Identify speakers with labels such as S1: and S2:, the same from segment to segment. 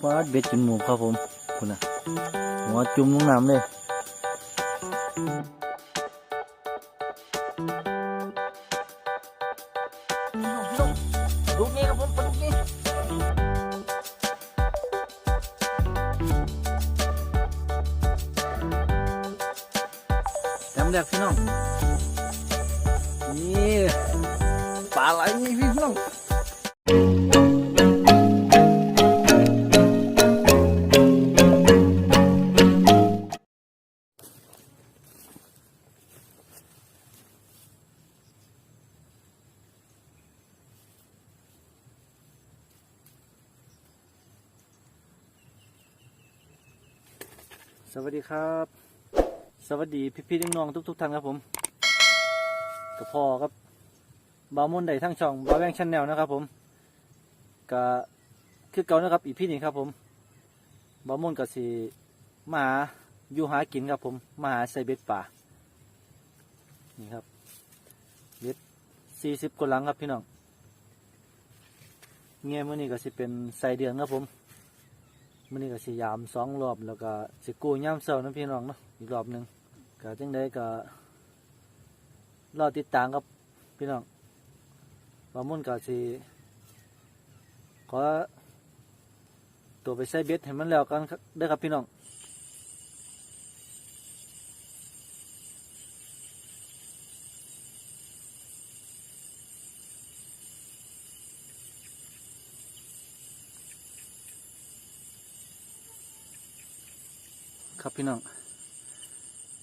S1: ฟาดเบ็ดกินหมูครับผมคุณน่ะหัวจุ่มลงน้ำเลยลูกนี้ครับผมปลาลูกนี้จำแรกพี่น้อง นี่ปลาไหลนี่พี่น้อง วัสดีครับ สวัสดีพี่พี่ๆน้องทุก ๆท่านครับผมกับพ่อครับบาวมนใดทั้งช่องบาวแวงชันแนลนะครับผมก็คือเก่านะครับอีพี่นี่ครับผมบาวมนก็สิมาหาอยู่หากินครับผมมาหาใส่เบ็ดป่านี่ครับเบ็ดสี่สิบกว่าหลังครับพี่น้องเงี้ยมื่อนี้ก็สิเป็นใส่เดือนครับผม มันนี่ก็สยามสองรอบแล้วก็สิกู้ย่ามเสาร์นะพี่น้องเนาะอีกรอบหนึ่งก็จังได้ก็รอติดตามครับพี่น้องบามุ่นก็สิขอตัวไปใส่เบ็ดให้มันแล้วกันได้ครับพี่น้อง ครับพี่น้อง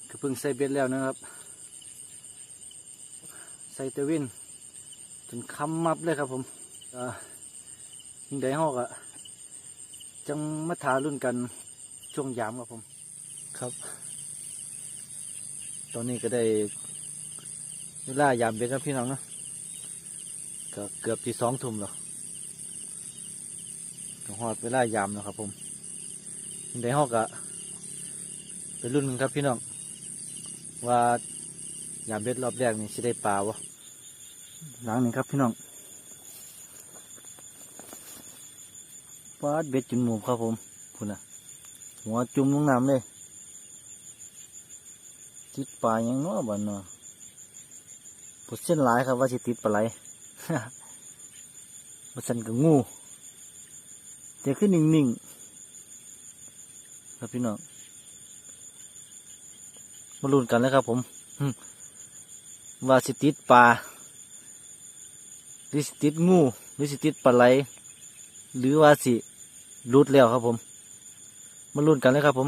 S1: ก็เพิ่งใส่เบ็ดแล้วนะครับ ใส่เตวินจนคำมับเลยครับผมยิงได้หอกอะจังมาทารุ่นกันช่วงยามครับผม ครับ ตอนนี้ก็ได้เวลายามเบ็ดครับพี่น้องเนาะก็เกือบที่สองทุ่มแล้วก็หอดเวลายามแล้วครับผมยิงได้หอกอะ เป็นรุ่นกันครับพี่น้อง ว่ายามเบ็ดรอบแรกนี่สิได้ปลาวะหลังนี่ครับพี่น้องปลาดเบ็ดจุนหมูครับผมคุณน่ะหัวจุ่มลงน้ำเลยติดปลาอย่างน้อบ้านเนาะปดเส้นหลายครับว่าสิติดปลาไหลมาสั่นกับงูแต่ขึ้นนิ่งๆครับพี่น้อง มาลุ้นกันแลยครับผมอืมว่าสิติดปลาหรือสิติดงูหรือสิติดปลาไหลหรือว่าสิรุดแล้วครับผม มาลุ้นกันเลยครับผม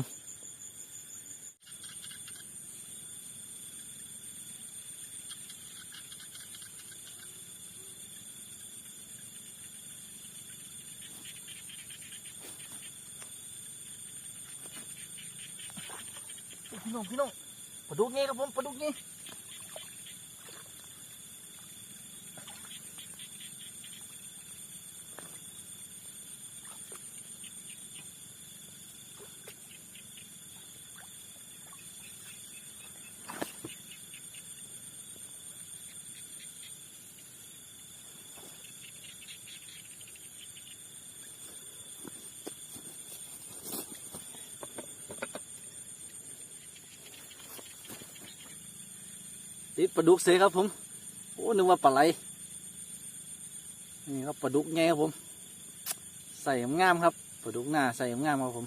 S1: พี่น้องพี่น้องปลาดุกนี่ครับผมปลาดุกนี่ ติดปลาดุกเสครับผม โอ้นึกว่าปลาไหล นี่ครับปลาดุกไงครับผม ใส่งามครับปลาดุกหน้าใส่งามครับผม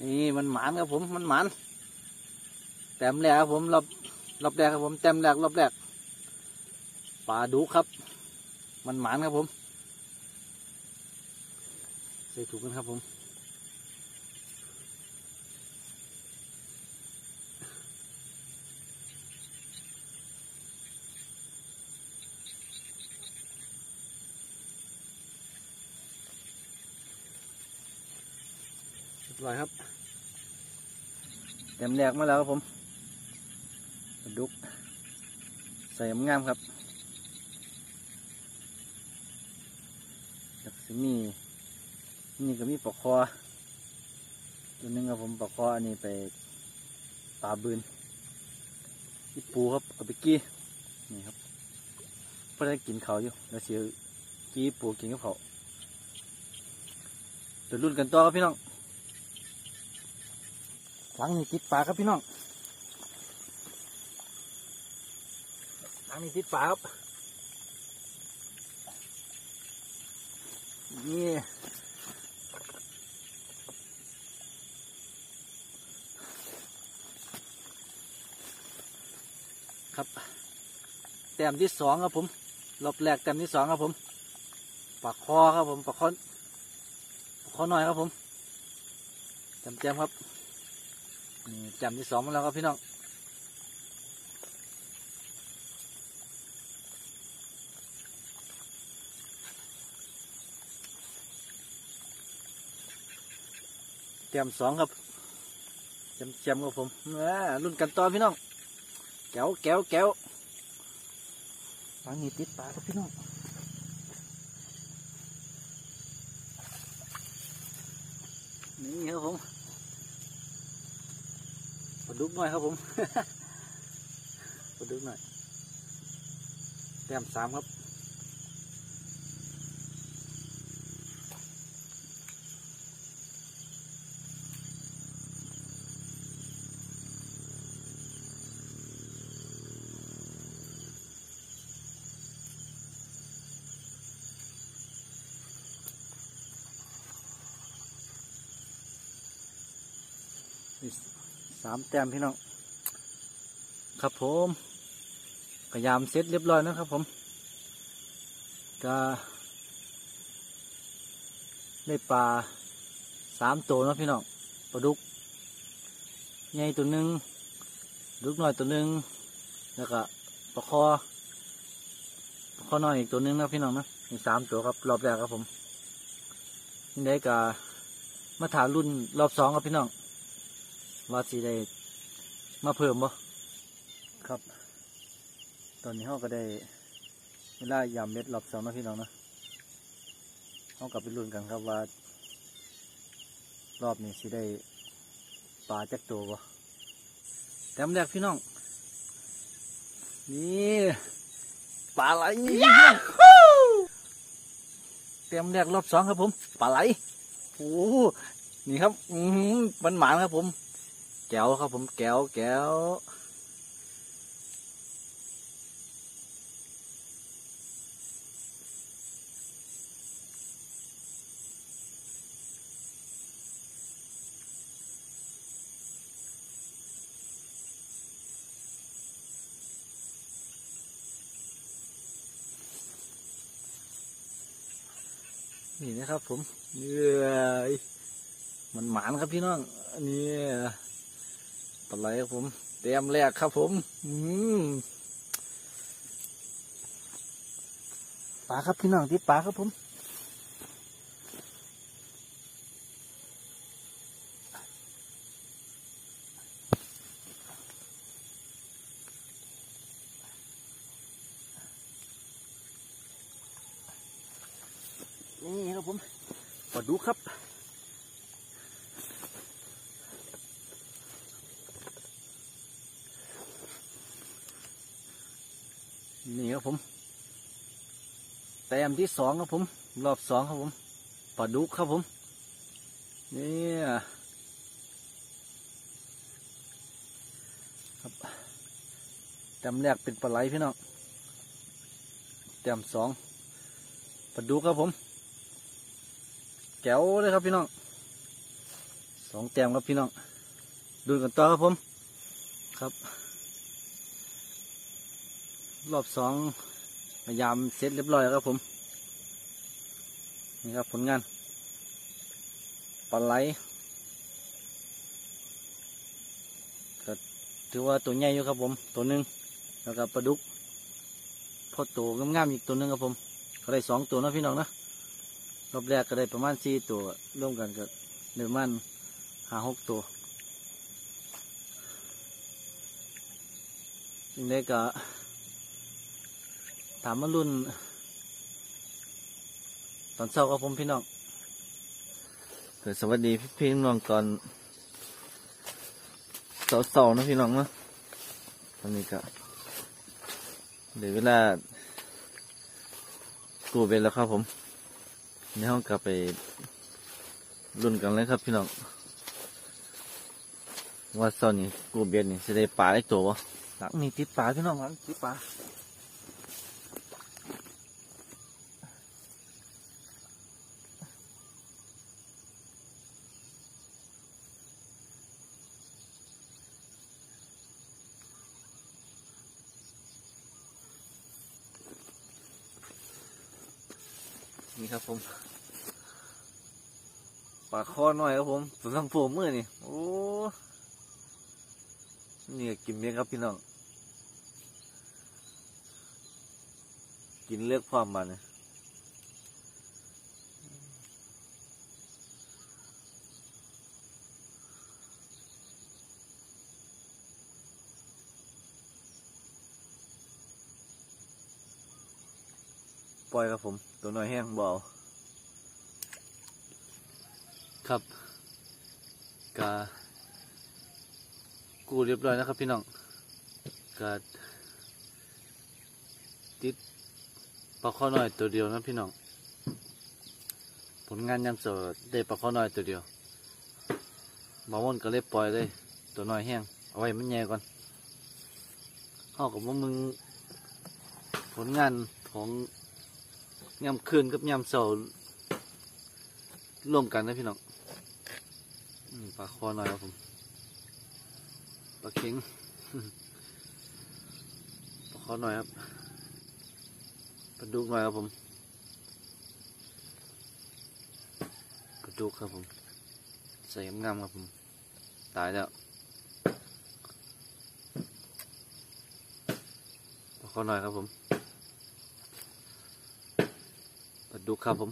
S1: นี่มันหมานครับผม มันหมาน แต้มแรกครับผมรอบรอบแรกครับผม แต้มแรกรอบแรก ปลาดุกครับ มันหมานครับผม ใส่ถูกกันครับผม เรียครับ เต็มแรกมาแล้วครับผมดุก ใส่งามครับแล้วสิมีนี่ก็มีปลาคอตัวนึงครับผมปลาคออันนี้ไปปลาบืนอีปูครับเอาไปกี้นี่ครับเพื่อได้กินเขาอยู่แล้วเสียกี้ปูกินกับเขาวเดี๋ยวรุ่นกันต่อครับพี่น้อง หลังนี่ติดปลาครับพี่น้องหลังนี่ติดปลาครับนี่ครับ แต้มที่สองครับผมรอบแรกแต้มที่สองครับผมปากคอครับผมปากคอปากคอหน่อยครับผมจำแจมครับ นี่แต้มที่สองมาแล้วครับพี่น้องแต้มสองครับจำแจมครับผมอ่ารุ่นกันต่อพี่น้องแก้วแก้วแก้วฟังนี่ติดปลาครับพี่น้องนี่ครับผม ปลาดุกหน่อยครับผมปลาดุกหน่อย แต้มสามครับนี่ สามแต้มพี่น้อง ครับผมพยายามเซตเรียบร้อยนะครับผมก็ได้ปลาสามตัวนะพี่น้องปลาดุกใหญ่ตัวหนึ่งดุกน้อยตัวหนึ่งแล้วก็ปลาคอปลาคอน้อยอีกตัวหนึ่งนะพี่น้องนะมีสามตัวครับรอบแรกครับผมนี่ได้ก็มาถามรุ่นรอบสองครับพี่น้อง ว่าสิได้มาเพิ่มบ่ครับ ตอนนี้เขาก็ได้เวลายามเม็ดรอบสองนะพี่น้องนะเขากลับไปลุ้นกันครับว่า รอบนี้สิได้ปลาจักตัวบ่แต้มแรกพี่น้อง นี่ปลาไหลเต็มแรกรอบสองครับผมปลาไหลโอ้โหนี่ครับ อืมมันหมานครับผม แก้วครับผมแก้วแก้วนี่นะครับผมเอ้ยมันหมานครับพี่น้องนนี้ปลาไหลครับผม เตรียมแรกครับผม อืมปลาครับพี่น้องที่ปลาครับผม นี่ครับผมปลาดุกครับ นี่ครับผม แต้มที่สองครับผม รอบสองครับผมปลาดุกครับผมนี่ครับแต้มแรกเป็นปลาไหลพี่น้องแต้มสองปลาดุกครับผมแก้วเลยครับพี่น้องสองแต้มครับพี่น้องดูกันต่อครับผม ครับ รอบสองพยายามเสร็จเรียบร้อยแล้วครับผม นี่ครับผลงานปลาไหลก็ถือว่าตัวใหญ่อยู่ครับผม ตัวหนึ่งแล้วก็ปลาดุกพอตัวงามๆอีกตัวหนึ่งครับผม ก็ได้สองตัวนะพี่น้องนะรอบแรกก็ได้ประมาณสี่ตัวร่วมกันก็ได้ประมาณห้าหกตัวยังได้ก็ ถามมารุ่น ตอนเช้าครับผมพี่น้องเกิดสวัสดีพี่พี่น้องก่อนเสาๆนะพี่น้องนะตอนนี้ก็เดี๋ยวเวลากูเป็นแล้วครับผม ในห้องกลับไปรุ่นกันเลยครับพี่น้องว่าเสานี้กูเบียดนี่จะได้ปลาได้ตัววะหลังนี่ติดปลาพี่น้องหลังติดปลา นี่ครับผมปลาคอหน่อยครับผมสุดทั้งโฟมมือนี่โอ้นี่ก็กินเมียครับพี่น้อง กินเลือกความมันย ปล่อยครับผม ตัวน้อยแห้งเบาครับกากูเรียบร้อยนะครับ พี่น้องกาติดปลาข้อน้อยตัวเดียวนะพี่น้องผลงานยำเสดได้ปลาข้อน้อยตัวเดียวบาวนก็เลยปล่อยเลย ตัวน้อยแห้งเอาไว้มันแย่ก่อนเข้ากับว่ามึงผลงานของ ยำคืนกับยำเสาร่วมกันนะพี่น้องปลาคอหน่อยครับผมปลาเข็งปลาคอหน่อยครับปลาดุกหน่อยครับผมปลาดุกครับผมใส่งามครับผมตายแล้วปลาคอหน่อยครับผม ปลา ดุกครับผม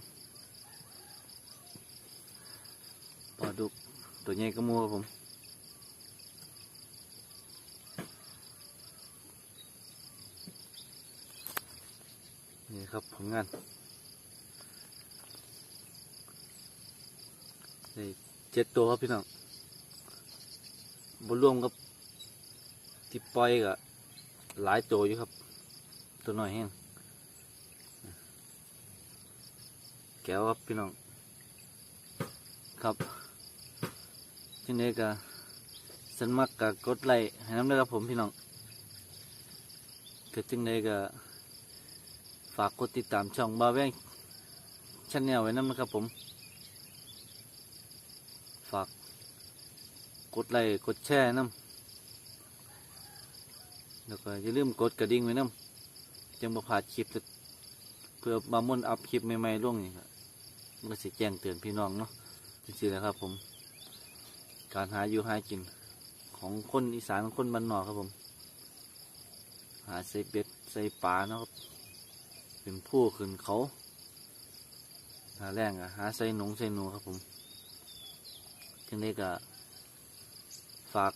S1: ปลาดุกตัวใหญ่ก็มูครับผมนี่ครับผลงานนี่เจ็ดตัวครับพี่น้องบนรวมกับที่ปล่อยกับหลายตัวอยู่ครับ ตัวน้อยแห้ง แก้วครับพี่น้อง ครับจังไดก็สันมักกับกดไลค์ให้น้ำด้วยครับผมพี่น้องก็จังไดก็ฝากกดติดตามช่องบาแวงชันแนลไว้น้ำนะครับผม ฝากกดไลค์กดแชร์น้ำแล้วก็อย่าลืมกดกระดิ่งไว้น้ำจังบ่พลาดคลิปเพื่อบามุ่นอัพคลิปใหม่ๆลงนี่ครับ มันก็สิแจ้งเตือนพี่น้องเนาะจริงๆนะครับ ผม การหาอยู่หากิน ของคนอีสานคนบ้านนอกครับผม หาใส่เบ็ดใส่ปลาเนาะครับเป็นผู้ขึ้นเขาหาแรงอะหาใส่หนงใส่หนูครับผมจึงได้ก็ฝาก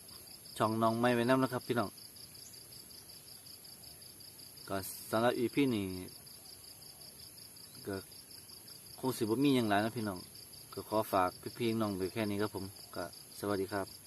S1: ช่องน้องไม่ไว้น้ำนะครับ พี่น้องก็สำหรับอีพี่นี่ คงสิบ่มีอย่างไรนะพี่น้องก็ขอฝากพี่พี่น้องไปแค่นี้ครับผมก็สวัสดีครับ